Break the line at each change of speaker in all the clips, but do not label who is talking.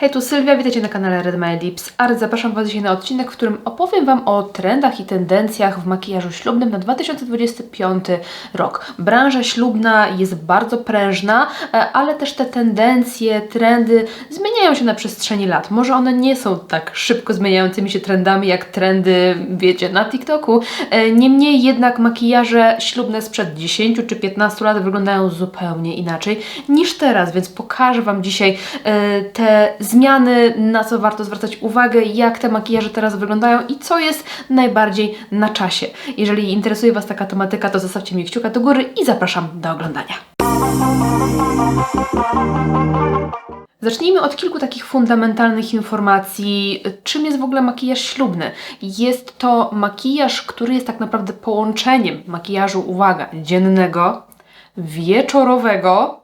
Hej, tu Sylwia, witajcie na kanale Red My Lips Art. Zapraszam Was dzisiaj na odcinek, w którym opowiem Wam o trendach i tendencjach w makijażu ślubnym na 2025 rok. Branża ślubna jest bardzo prężna, e, ale też te tendencje, trendy zmieniają się na przestrzeni lat. Może one nie są tak szybko zmieniającymi się trendami jak trendy, wiecie, na TikToku. E, Niemniej jednak makijaże ślubne sprzed 10 czy 15 lat wyglądają zupełnie inaczej niż teraz, więc pokażę Wam dzisiaj e, te zmiany, na co warto zwracać uwagę, jak te makijaże teraz wyglądają i co jest najbardziej na czasie. Jeżeli interesuje Was taka tematyka, to zostawcie mi kciuka do góry i zapraszam do oglądania. Zacznijmy od kilku takich fundamentalnych informacji. Czym jest w ogóle makijaż ślubny? Jest to makijaż, który jest tak naprawdę połączeniem makijażu, uwaga, dziennego, wieczorowego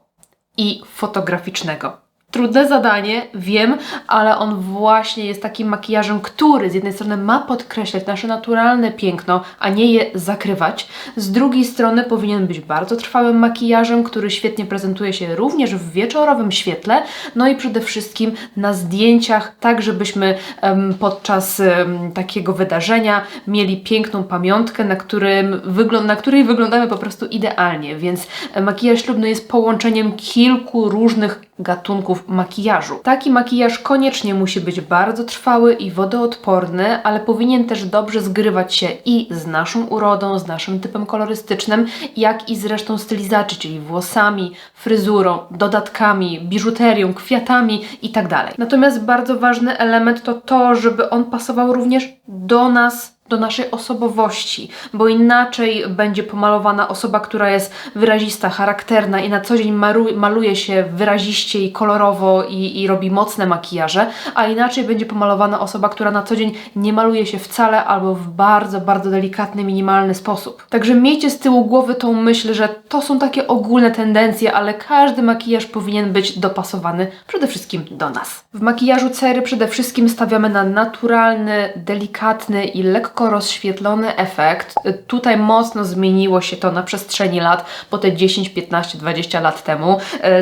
i fotograficznego. Trudne zadanie, wiem, ale on właśnie jest takim makijażem, który z jednej strony ma podkreślać nasze naturalne piękno, a nie je zakrywać. Z drugiej strony powinien być bardzo trwałym makijażem, który świetnie prezentuje się również w wieczorowym świetle, no i przede wszystkim na zdjęciach, tak żebyśmy em, podczas em, takiego wydarzenia mieli piękną pamiątkę, na, którym na której wyglądamy po prostu idealnie. Więc makijaż ślubny jest połączeniem kilku różnych gatunków makijażu. Taki makijaż koniecznie musi być bardzo trwały i wodoodporny, ale powinien też dobrze zgrywać się i z naszą urodą, z naszym typem kolorystycznym, jak i z resztą stylizacji, czyli włosami, fryzurą, dodatkami, biżuterią, kwiatami itd. Natomiast bardzo ważny element to to, żeby on pasował również do nas do naszej osobowości, bo inaczej będzie pomalowana osoba, która jest wyrazista, charakterna i na co dzień maluje się wyraziście i kolorowo i, i robi mocne makijaże, a inaczej będzie pomalowana osoba, która na co dzień nie maluje się wcale albo w bardzo, bardzo delikatny, minimalny sposób. Także miejcie z tyłu głowy tą myśl, że to są takie ogólne tendencje, ale każdy makijaż powinien być dopasowany przede wszystkim do nas. W makijażu cery przede wszystkim stawiamy na naturalny, delikatny i lekko rozświetlony efekt. Tutaj mocno zmieniło się to na przestrzeni lat, po te 10, 15, 20 lat temu.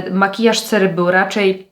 Y, Makijaż cery był raczej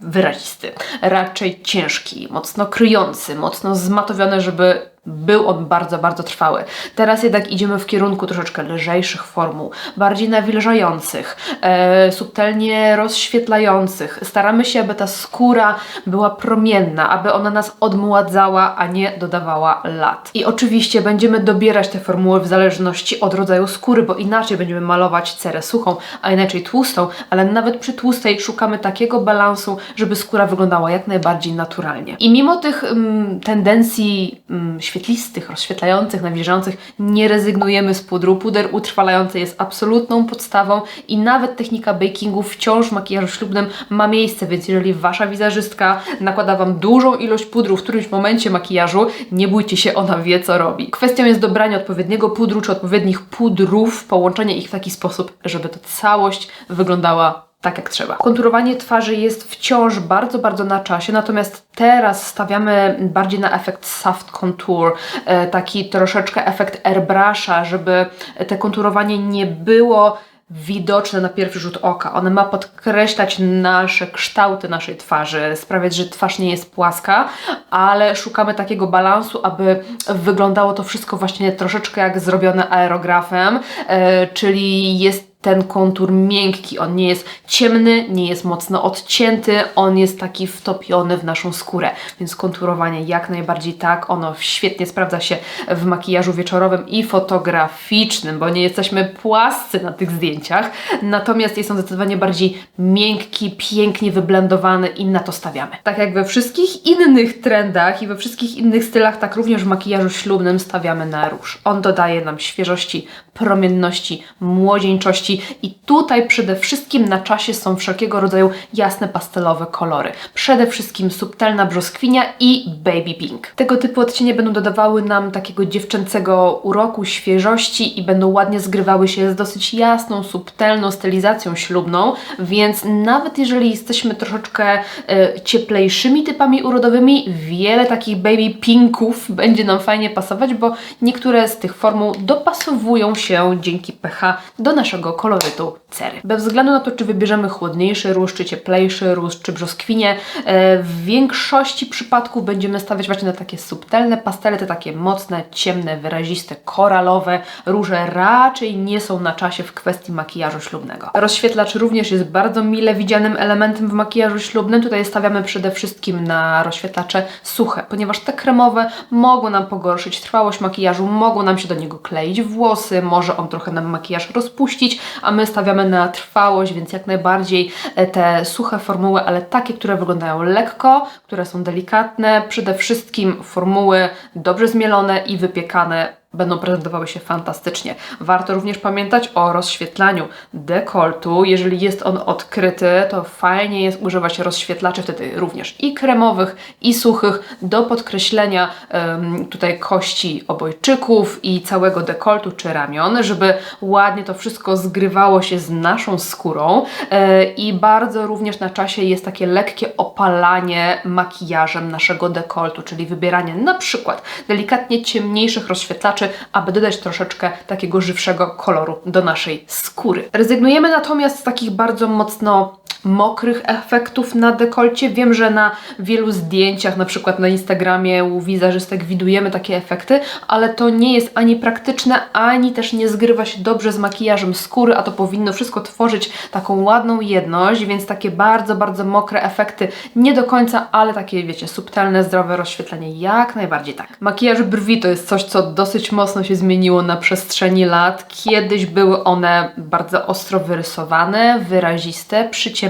wyrazisty, raczej ciężki, mocno kryjący, mocno zmatowiony, żeby był on bardzo, bardzo trwały. Teraz jednak idziemy w kierunku troszeczkę lżejszych formuł, bardziej nawilżających, e, subtelnie rozświetlających. Staramy się, aby ta skóra była promienna, aby ona nas odmładzała, a nie dodawała lat. I oczywiście będziemy dobierać te formuły w zależności od rodzaju skóry, bo inaczej będziemy malować cerę suchą, a inaczej tłustą, ale nawet przy tłustej szukamy takiego balansu, żeby skóra wyglądała jak najbardziej naturalnie. I mimo tych mm, tendencji mm, świetlistych, rozświetlających, nawilżających, nie rezygnujemy z pudru. Puder utrwalający jest absolutną podstawą i nawet technika bakingu wciąż w makijażu ślubnym ma miejsce, więc jeżeli Wasza wizerzystka nakłada Wam dużą ilość pudru w którymś momencie makijażu, nie bójcie się, ona wie co robi. Kwestią jest dobranie odpowiedniego pudru czy odpowiednich pudrów, połączenie ich w taki sposób, żeby ta całość wyglądała tak jak trzeba. Konturowanie twarzy jest wciąż bardzo, bardzo na czasie, natomiast teraz stawiamy bardziej na efekt soft contour, e, taki troszeczkę efekt airbrusha, żeby te konturowanie nie było widoczne na pierwszy rzut oka. One ma podkreślać nasze kształty naszej twarzy, sprawiać, że twarz nie jest płaska, ale szukamy takiego balansu, aby wyglądało to wszystko właśnie troszeczkę jak zrobione aerografem, e, czyli jest ten kontur miękki, on nie jest ciemny, nie jest mocno odcięty, on jest taki wtopiony w naszą skórę, więc konturowanie jak najbardziej tak, ono świetnie sprawdza się w makijażu wieczorowym i fotograficznym, bo nie jesteśmy płascy na tych zdjęciach, natomiast jest on zdecydowanie bardziej miękki, pięknie wyblendowany i na to stawiamy. Tak jak we wszystkich innych trendach i we wszystkich innych stylach, tak również w makijażu ślubnym stawiamy na róż. On dodaje nam świeżości, promienności, młodzieńczości i tutaj przede wszystkim na czasie są wszelkiego rodzaju jasne pastelowe kolory. Przede wszystkim subtelna brzoskwinia i baby pink. Tego typu odcienie będą dodawały nam takiego dziewczęcego uroku, świeżości i będą ładnie zgrywały się z dosyć jasną, subtelną stylizacją ślubną, więc nawet jeżeli jesteśmy troszeczkę e, cieplejszymi typami urodowymi, wiele takich baby pinków będzie nam fajnie pasować, bo niektóre z tych formuł dopasowują się dzięki pH do naszego kolorytu cery. Bez względu na to, czy wybierzemy chłodniejszy róż, czy cieplejszy róż, czy brzoskwinie, e, w większości przypadków będziemy stawiać właśnie na takie subtelne pastele, te takie mocne, ciemne, wyraziste, koralowe róże raczej nie są na czasie w kwestii makijażu ślubnego. Rozświetlacz również jest bardzo mile widzianym elementem w makijażu ślubnym. Tutaj stawiamy przede wszystkim na rozświetlacze suche, ponieważ te kremowe mogą nam pogorszyć trwałość makijażu, mogą nam się do niego kleić włosy, może on trochę nam makijaż rozpuścić, a my stawiamy na trwałość, więc jak najbardziej e, te suche formuły, ale takie, które wyglądają lekko, które są delikatne, przede wszystkim formuły dobrze zmielone i wypiekane będą prezentowały się fantastycznie. Warto również pamiętać o rozświetlaniu dekoltu. Jeżeli jest on odkryty, to fajnie jest używać rozświetlaczy wtedy również i kremowych, i suchych do podkreślenia um, tutaj kości obojczyków i całego dekoltu czy ramion, żeby ładnie to wszystko zgrywało się z naszą skórą. E, I bardzo również na czasie jest takie lekkie opalanie makijażem naszego dekoltu, czyli wybieranie na przykład delikatnie ciemniejszych rozświetlaczy, aby dodać troszeczkę takiego żywszego koloru do naszej skóry. Rezygnujemy natomiast z takich bardzo mocno mokrych efektów na dekolcie. Wiem, że na wielu zdjęciach, na przykład na Instagramie u wizerzystek widujemy takie efekty, ale to nie jest ani praktyczne, ani też nie zgrywa się dobrze z makijażem skóry, a to powinno wszystko tworzyć taką ładną jedność, więc takie bardzo, bardzo mokre efekty nie do końca, ale takie, wiecie, subtelne, zdrowe rozświetlenie jak najbardziej tak. Makijaż brwi to jest coś, co dosyć mocno się zmieniło na przestrzeni lat. Kiedyś były one bardzo ostro wyrysowane, wyraziste, przyciemnione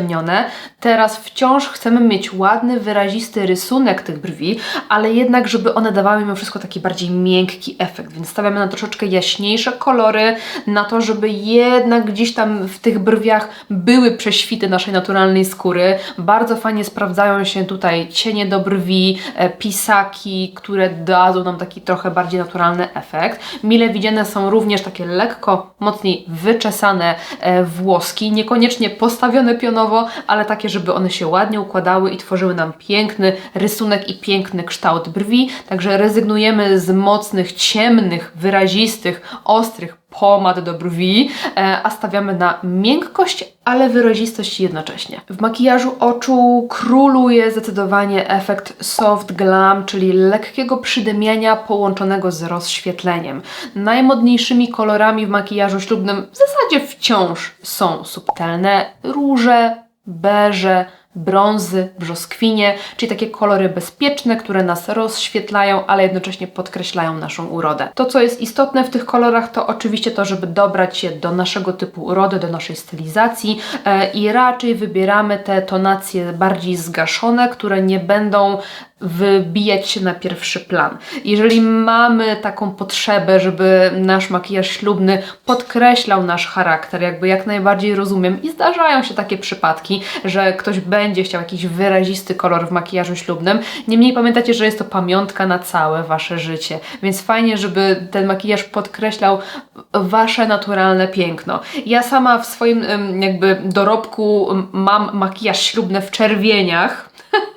Teraz wciąż chcemy mieć ładny, wyrazisty rysunek tych brwi, ale jednak, żeby one dawały mimo wszystko taki bardziej miękki efekt, więc stawiamy na troszeczkę jaśniejsze kolory, na to, żeby jednak gdzieś tam w tych brwiach były prześwity naszej naturalnej skóry. Bardzo fajnie sprawdzają się tutaj cienie do brwi, e, pisaki, które dadzą nam taki trochę bardziej naturalny efekt. Mile widziane są również takie lekko mocniej wyczesane e, włoski, niekoniecznie postawione pionowo, ale takie, żeby one się ładnie układały i tworzyły nam piękny rysunek i piękny kształt brwi. Także rezygnujemy z mocnych, ciemnych, wyrazistych, ostrych pomad do brwi, e, a stawiamy na miękkość, ale wyrazistość jednocześnie. W makijażu oczu króluje zdecydowanie efekt soft glam, czyli lekkiego przydymienia połączonego z rozświetleniem. Najmodniejszymi kolorami w makijażu ślubnym w zasadzie wciąż są subtelne róże, beże, brązy, brzoskwinie, czyli takie kolory bezpieczne, które nas rozświetlają, ale jednocześnie podkreślają naszą urodę. To, co jest istotne w tych kolorach, to oczywiście to, żeby dobrać się do naszego typu urody, do naszej stylizacji e, i raczej wybieramy te tonacje bardziej zgaszone, które nie będą wybijać się na pierwszy plan. Jeżeli mamy taką potrzebę, żeby nasz makijaż ślubny podkreślał nasz charakter, jakby jak najbardziej rozumiem i zdarzają się takie przypadki, że ktoś będzie chciał jakiś wyrazisty kolor w makijażu ślubnym. Niemniej pamiętajcie, że jest to pamiątka na całe wasze życie, więc fajnie, żeby ten makijaż podkreślał wasze naturalne piękno. Ja sama w swoim jakby dorobku mam makijaż ślubny w czerwieniach,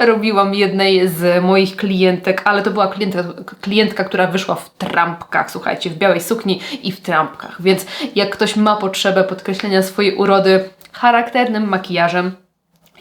robiłam jednej z moich klientek, ale to była klientka, klientka, która wyszła w trampkach, słuchajcie, w białej sukni i w trampkach. Więc jak ktoś ma potrzebę podkreślenia swojej urody charakternym makijażem,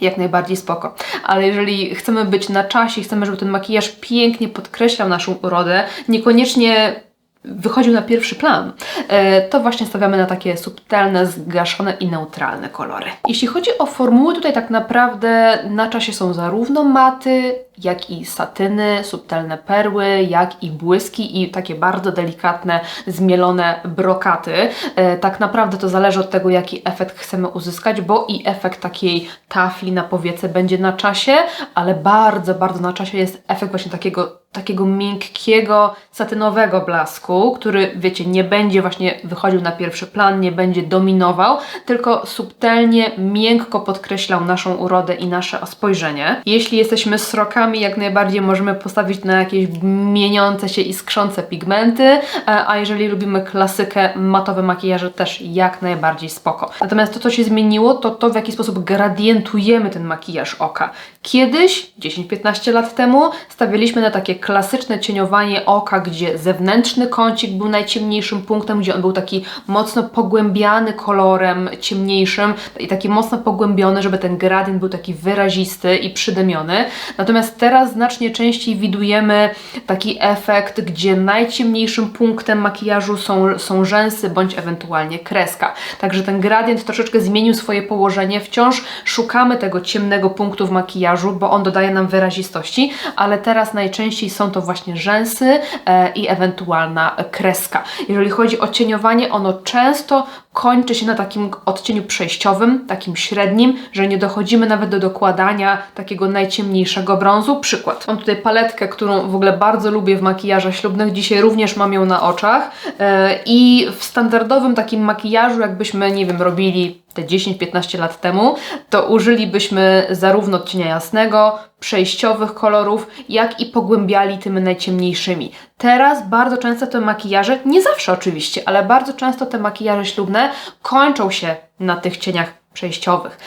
jak najbardziej spoko. Ale jeżeli chcemy być na czasie, chcemy, żeby ten makijaż pięknie podkreślał naszą urodę, niekoniecznie wychodził na pierwszy plan, e, to właśnie stawiamy na takie subtelne, zgaszone i neutralne kolory. Jeśli chodzi o formuły, tutaj tak naprawdę na czasie są zarówno maty, jak i satyny, subtelne perły, jak i błyski i takie bardzo delikatne, zmielone brokaty. E, tak naprawdę to zależy od tego, jaki efekt chcemy uzyskać, bo i efekt takiej tafli na powiece będzie na czasie, ale bardzo, bardzo na czasie jest efekt właśnie takiego takiego miękkiego, satynowego blasku, który, wiecie, nie będzie właśnie wychodził na pierwszy plan, nie będzie dominował, tylko subtelnie, miękko podkreślał naszą urodę i nasze spojrzenie. Jeśli jesteśmy srokami, kolorami jak najbardziej możemy postawić na jakieś mieniące się i skrzące pigmenty, e, a jeżeli lubimy klasykę, matowe makijaże też jak najbardziej spoko. Natomiast to, co się zmieniło, to to, w jaki sposób gradientujemy ten makijaż oka. Kiedyś, 10-15 lat temu, stawialiśmy na takie klasyczne cieniowanie oka, gdzie zewnętrzny kącik był najciemniejszym punktem, gdzie on był taki mocno pogłębiany kolorem ciemniejszym i taki mocno pogłębiony, żeby ten gradient był taki wyrazisty i przydymiony. Natomiast teraz znacznie częściej widujemy taki efekt, gdzie najciemniejszym punktem makijażu są, są rzęsy bądź ewentualnie kreska. Także ten gradient troszeczkę zmienił swoje położenie. Wciąż szukamy tego ciemnego punktu w makijażu, bo on dodaje nam wyrazistości, ale teraz najczęściej są to właśnie rzęsy e, i ewentualna kreska. Jeżeli chodzi o cieniowanie, ono często kończy się na takim odcieniu przejściowym, takim średnim, że nie dochodzimy nawet do dokładania takiego najciemniejszego brązu. Przykład. Mam tutaj paletkę, którą w ogóle bardzo lubię w makijażach ślubnych. Dzisiaj również mam ją na oczach. E, I w standardowym takim makijażu, jakbyśmy, nie wiem, robili te 10-15 lat temu, to użylibyśmy zarówno odcienia jasnego, przejściowych kolorów, jak i pogłębiali tymi najciemniejszymi. Teraz bardzo często te makijaże, nie zawsze oczywiście, ale bardzo często te makijaże ślubne kończą się na tych cieniach przejściowych.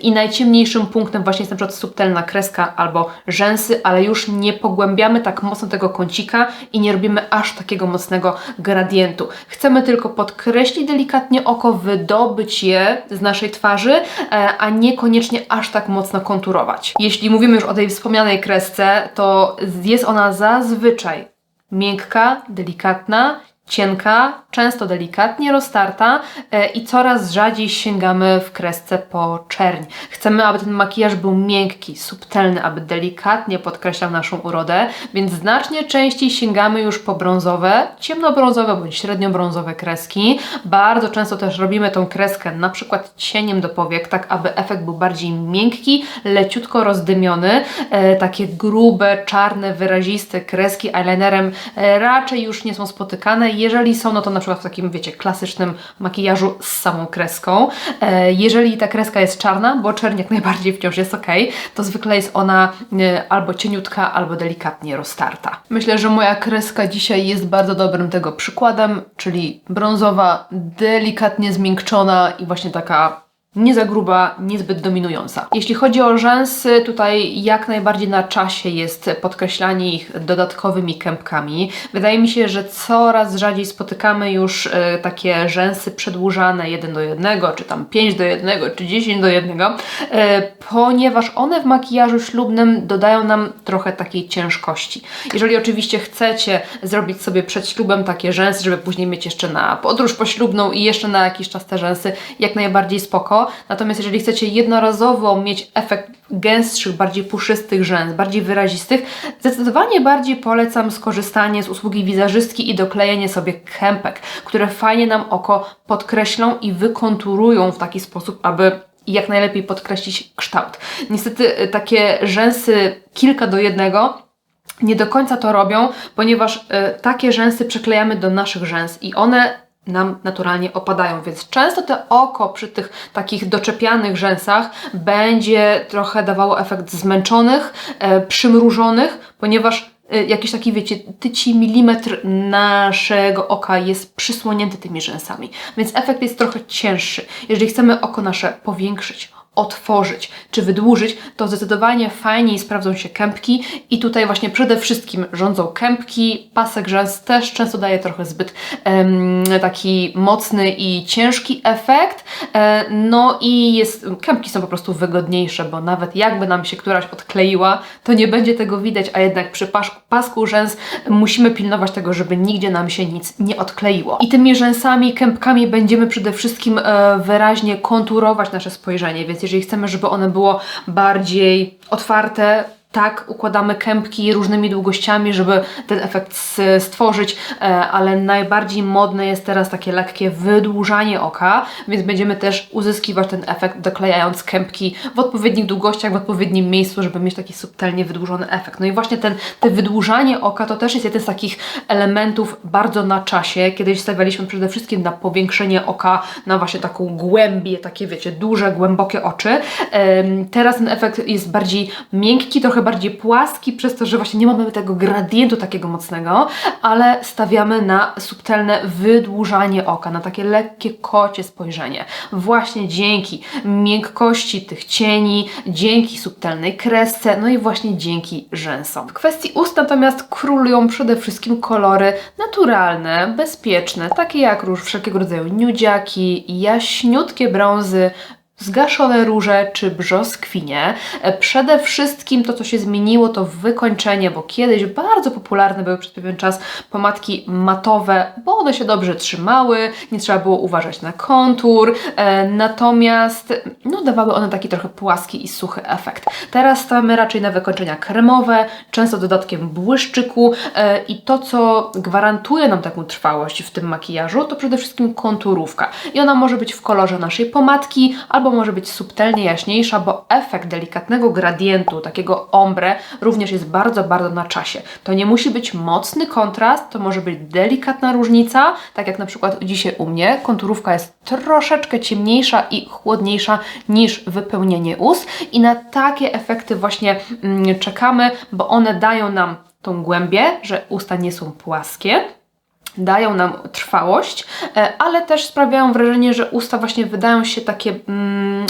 I najciemniejszym punktem właśnie jest na przykład subtelna kreska albo rzęsy, ale już nie pogłębiamy tak mocno tego kącika i nie robimy aż takiego mocnego gradientu. Chcemy tylko podkreślić delikatnie oko, wydobyć je z naszej twarzy, e, a niekoniecznie aż tak mocno konturować. Jeśli mówimy już o tej wspomnianej kresce, to jest ona zazwyczaj miękka, delikatna, cienka, często delikatnie roztarta e, i coraz rzadziej sięgamy w kresce po czerń. Chcemy, aby ten makijaż był miękki, subtelny, aby delikatnie podkreślał naszą urodę, więc znacznie częściej sięgamy już po brązowe, ciemnobrązowe bądź średniobrązowe kreski. Bardzo często też robimy tą kreskę na przykład cieniem do powiek, tak aby efekt był bardziej miękki, leciutko rozdymiony. E, takie grube, czarne, wyraziste kreski eyelinerem e, raczej już nie są spotykane jeżeli są, no to na przykład w takim, wiecie, klasycznym makijażu z samą kreską. E, jeżeli ta kreska jest czarna, bo czerń jak najbardziej wciąż jest ok, to zwykle jest ona e, albo cieniutka, albo delikatnie roztarta. Myślę, że moja kreska dzisiaj jest bardzo dobrym tego przykładem, czyli brązowa, delikatnie zmiękczona i właśnie taka nie za gruba, niezbyt dominująca. Jeśli chodzi o rzęsy, tutaj jak najbardziej na czasie jest podkreślanie ich dodatkowymi kępkami. Wydaje mi się, że coraz rzadziej spotykamy już y, takie rzęsy przedłużane 1 do 1, czy tam 5 do 1, czy 10 do 1, y, ponieważ one w makijażu ślubnym dodają nam trochę takiej ciężkości. Jeżeli oczywiście chcecie zrobić sobie przed ślubem takie rzęsy, żeby później mieć jeszcze na podróż poślubną i jeszcze na jakiś czas te rzęsy, jak najbardziej spoko, Natomiast jeżeli chcecie jednorazowo mieć efekt gęstszych, bardziej puszystych rzęs, bardziej wyrazistych, zdecydowanie bardziej polecam skorzystanie z usługi wizerzystki i doklejenie sobie kępek, które fajnie nam oko podkreślą i wykonturują w taki sposób, aby jak najlepiej podkreślić kształt. Niestety y, takie rzęsy kilka do jednego nie do końca to robią, ponieważ y, takie rzęsy przyklejamy do naszych rzęs i one nam naturalnie opadają, więc często to oko przy tych takich doczepianych rzęsach będzie trochę dawało efekt zmęczonych, e, przymrużonych, ponieważ e, jakiś taki, wiecie, tyci milimetr naszego oka jest przysłonięty tymi rzęsami, więc efekt jest trochę cięższy. Jeżeli chcemy oko nasze powiększyć, otworzyć czy wydłużyć, to zdecydowanie fajniej sprawdzą się kępki i tutaj właśnie przede wszystkim rządzą kępki, pasek rzęs też często daje trochę zbyt taki mocny i ciężki efekt, e, no i jest, kępki są po prostu wygodniejsze, bo nawet jakby nam się któraś odkleiła, to nie będzie tego widać, a jednak przy pasku, pasku rzęs musimy pilnować tego, żeby nigdzie nam się nic nie odkleiło. I tymi rzęsami, kępkami będziemy przede wszystkim e, wyraźnie konturować nasze spojrzenie, więc jeżeli chcemy, żeby one było bardziej otwarte, tak układamy kępki różnymi długościami, żeby ten efekt stworzyć, e, ale najbardziej modne jest teraz takie lekkie wydłużanie oka, więc będziemy też uzyskiwać ten efekt doklejając kępki w odpowiednich długościach, w odpowiednim miejscu, żeby mieć taki subtelnie wydłużony efekt. No i właśnie ten, te wydłużanie oka to też jest jeden z takich elementów bardzo na czasie. Kiedyś stawialiśmy przede wszystkim na powiększenie oka, na właśnie taką głębię, takie wiecie, duże, głębokie oczy. Teraz ten efekt jest bardziej miękki, trochę bardziej płaski, przez to, że właśnie nie mamy tego gradientu takiego mocnego, ale stawiamy na subtelne wydłużanie oka, na takie lekkie kocie spojrzenie. Właśnie dzięki miękkości tych cieni, dzięki subtelnej kresce, no i właśnie dzięki rzęsom. W kwestii ust natomiast królują przede wszystkim kolory naturalne, bezpieczne, takie jak róż wszelkiego rodzaju nudziaki, jaśniutkie brązy, zgaszone róże czy brzoskwinie. E, Przede wszystkim to, co się zmieniło, to wykończenie, bo kiedyś bardzo popularne były przez pewien czas pomadki matowe, bo one się dobrze trzymały, nie trzeba było uważać na kontur, e, natomiast no, dawały one taki trochę płaski i suchy efekt. Teraz stawiamy raczej na wykończenia kremowe, często dodatkiem błyszczyku e, i to, co gwarantuje nam taką trwałość w tym makijażu, to przede wszystkim konturówka. I ona może być w kolorze naszej pomadki, albo może być subtelnie jaśniejsza, bo efekt delikatnego gradientu, takiego ombre, również jest bardzo, bardzo na czasie. To nie musi być mocny kontrast, to może być delikatna różnica, tak jak na przykład dzisiaj u mnie. Konturówka jest troszeczkę ciemniejsza i chłodniejsza niż wypełnienie ust i na takie efekty właśnie mm, czekamy, bo one dają nam tą głębię, że usta nie są płaskie, dają nam trwałość, e, ale też sprawiają wrażenie, że usta właśnie wydają się takie mm,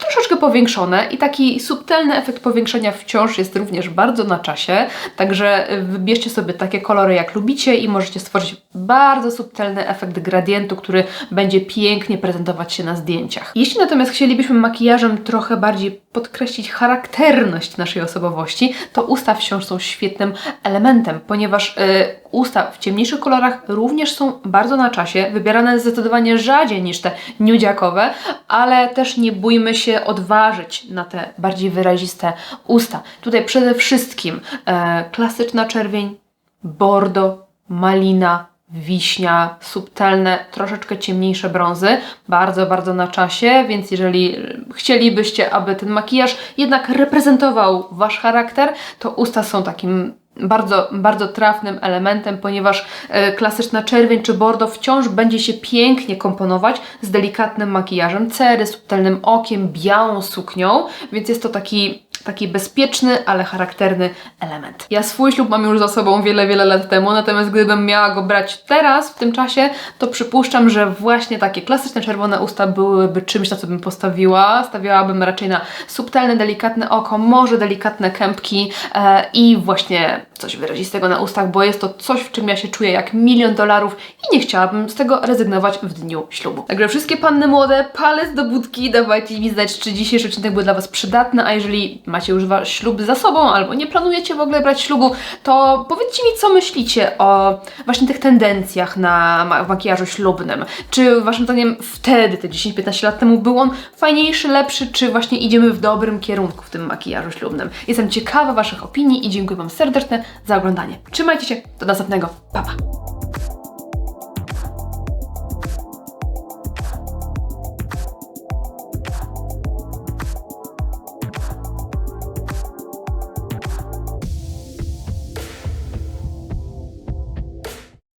troszeczkę powiększone i taki subtelny efekt powiększenia wciąż jest również bardzo na czasie, także e, wybierzcie sobie takie kolory jak lubicie i możecie stworzyć bardzo subtelny efekt gradientu, który będzie pięknie prezentować się na zdjęciach. Jeśli natomiast chcielibyśmy makijażem trochę bardziej podkreślić charakterność naszej osobowości, to usta wciąż są świetnym elementem, ponieważ e, usta w ciemniejszych kolorach również są bardzo na czasie, wybierane zdecydowanie rzadziej niż te nudziakowe, ale też nie bójmy się odważyć na te bardziej wyraziste usta. Tutaj przede wszystkim e, klasyczna czerwień, bordo, malina, wiśnia, subtelne, troszeczkę ciemniejsze brązy, bardzo, bardzo na czasie, więc jeżeli chcielibyście, aby ten makijaż jednak reprezentował Wasz charakter, to usta są takim bardzo, bardzo trafnym elementem, ponieważ e, klasyczna czerwień czy bordo wciąż będzie się pięknie komponować z delikatnym makijażem cery, subtelnym okiem, białą suknią, więc jest to taki taki bezpieczny, ale charakterny element. Ja swój ślub mam już za sobą wiele, wiele lat temu, natomiast gdybym miała go brać teraz, w tym czasie, to przypuszczam, że właśnie takie klasyczne czerwone usta byłyby czymś, na co bym postawiła. Stawiałabym raczej na subtelne, delikatne oko, może delikatne kępki e, i właśnie coś wyrazistego na ustach, bo jest to coś, w czym ja się czuję jak milion dolarów i nie chciałabym z tego rezygnować w dniu ślubu. Także wszystkie panny młode, palec do budki, dawajcie mi znać, czy dzisiejszy odcinek był dla Was przydatny, a jeżeli macie już ślub za sobą albo nie planujecie w ogóle brać ślubu, to powiedzcie mi, co myślicie o właśnie tych tendencjach na ma- makijażu ślubnym. Czy waszym zdaniem wtedy, te 10-15 lat temu, był on fajniejszy, lepszy, czy właśnie idziemy w dobrym kierunku w tym makijażu ślubnym? Jestem ciekawa Waszych opinii i dziękuję Wam serdecznie za oglądanie. Trzymajcie się, do następnego. Pa, pa!